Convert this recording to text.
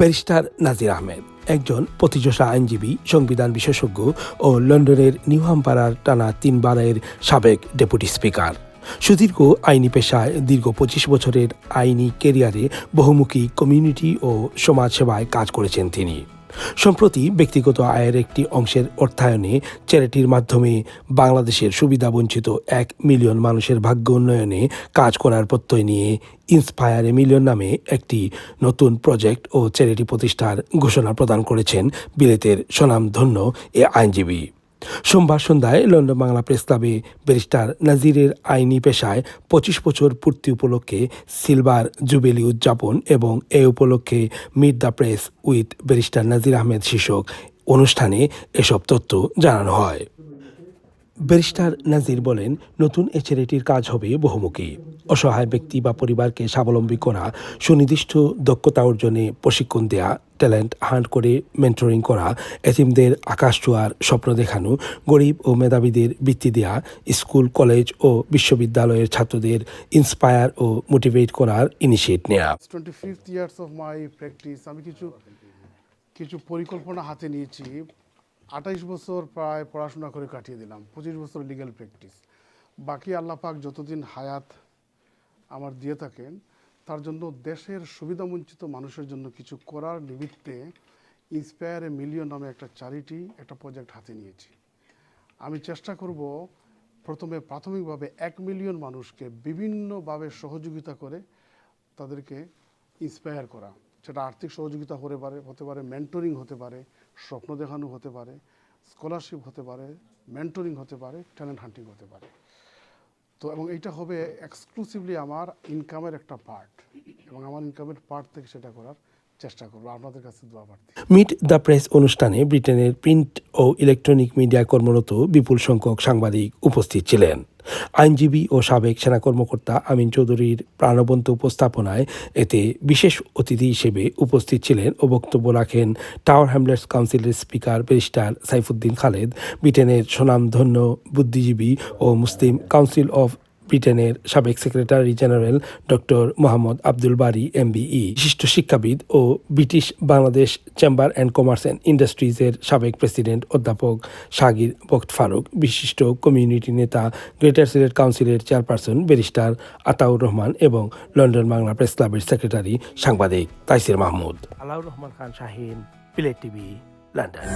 Barrister Nazir Ahmed, একজন প্রতিযোষা আইনজীবী, সংবিধান বিশেষজ্ঞ ও লন্ডনের নিউহামপাড়ার টানা তিনবারের সাবেক ডেপুটি স্পিকার। সুদীর্ঘ আইনি পেশায় দীর্ঘ পঁচিশ বছরের আইনি কেরিয়ারে বহুমুখী কমিউনিটি ও সমাজসেবায় কাজ করেছেন তিনি। সম্প্রতি ব্যক্তিগত আয়ের একটি অংশের অর্থায়নে চ্যারিটির মাধ্যমে বাংলাদেশের সুবিধাবঞ্চিত এক মিলিয়ন মানুষের ভাগ্য উন্নয়নে কাজ করার প্রত্যয় নিয়ে ইন্সপায়ার এ মিলিয়ন নামে একটি নতুন প্রজেক্ট ও চ্যারিটি প্রতিষ্ঠার ঘোষণা প্রদান করেছেন বিলেতের স্বনামধন্য এ আইনজীবী। সোমবার সন্ধ্যায় লন্ডন বাংলা প্রেস ক্লাবে ব্যারিস্টার নাজিরের আইনি পেশায় পঁচিশ বছর পূর্তি উপলক্ষে সিলভার জুবেলি উদযাপন এবং এ উপলক্ষে meet the press with barrister Nazir Ahmed শীর্ষক অনুষ্ঠানে এসব তথ্য জানানো হয়। ব্যারিস্টার নাজির বলেন, নতুন এ চ্যারিটির কাজ হবে বহুমুখী। অসহায় ব্যক্তি বা পরিবারকে স্বাবলম্বী করা, সুনির্দিষ্ট দক্ষতা অর্জনে প্রশিক্ষণ দেয়া, ট্যালেন্ট হান্ট করে মেন্টরিং করা, এতিমদের আকাশ ছোঁয়ার স্বপ্ন দেখানো, গরিব ও মেধাবীদের বৃত্তি দেয়া, স্কুল, কলেজ ও বিশ্ববিদ্যালয়ের ছাত্রদের ইন্সপায়ার ও মোটিভেট করার ইনিশিয়েট নেয়া। Twenty fifth years of my practice আমি কিছু কিছু পরিকল্পনা হাতে নিয়েছি। আঠাইশ বছর প্রায় পড়াশোনা করে কাটিয়ে দিলাম, পঁচিশ বছর লিগ্যাল প্র্যাকটিস বাকি আল্লাহ পাক যতদিন হায়াত আমার দিয়ে থাকেন, তার জন্য দেশের সুবিধাবঞ্চিত মানুষের জন্য কিছু করার নিমিত্তে ইন্সপায়ার এ মিলিয়ন নামে একটা চ্যারিটি একটা প্রজেক্ট হাতে নিয়েছি। আমি চেষ্টা করব প্রথমে প্রাথমিকভাবে এক মিলিয়ন মানুষকে বিভিন্নভাবে সহযোগিতা করে তাদেরকে ইন্সপায়ার করা। সেটা আর্থিক সহযোগিতা হতে পারে হতে পারে মেন্টরিং হতে পারে, স্বপ্ন দেখানো হতে পারে স্কলারশিপ হতে পারে মেন্টরিং হতে পারে ট্যালেন্ট হান্টিং হতে পারে। তো এবং এইটা হবে এক্সক্লুসিভলি আমার ইনকামের একটা পার্ট এবং আমার ইনকামের পার্ট থেকে সেটা করার চেষ্টা করব, আপনাদের কাছে মিট দ্য প্রেস অনুষ্ঠানে ব্রিটেনের প্রিন্ট ও ইলেকট্রনিক মিডিয়া কর্মরত বিপুল সংখ্যক সাংবাদিক উপস্থিত ছিলেন। আইনজীবী ও সাবেক সেনা কর্মকর্তা আমিন চৌধুরীর প্রাণবন্ত উপস্থাপনায় এতে বিশেষ অতিথি হিসেবে উপস্থিত ছিলেন ও বক্তব্য রাখেন টাওয়ার হ্যামলেটস কাউন্সিলের স্পিকার ব্যারিস্টার সাইফুদ্দিন খালেদ, ব্রিটেনের সুনামধন্য বুদ্ধিজীবী ও মুসলিম কাউন্সিল অফ ব্রিটেনের সাবেক secretary general doctor Mohammad Abdul Bari, MBE. বিশিষ্ট শিক্ষাবিদ ও British Bangladesh chamber and commerce and ইন্ডাস্ট্রিজের সাবেক প্রেসিডেন্ট অধ্যাপক সাগির বক্ত ফারুক, বিশিষ্ট কমিউনিটি নেতা গ্রেটার সিলেট কাউন্সিলের চেয়ারপারসন ব্যারিস্টার আতাউর রহমান এবং লন্ডন বাংলা প্রেস ক্লাবের সেক্রেটারি সাংবাদিক তাইসির মাহমুদ। আলাউর রহমান খান শাহিন প্লেট টিভি, লন্ডন।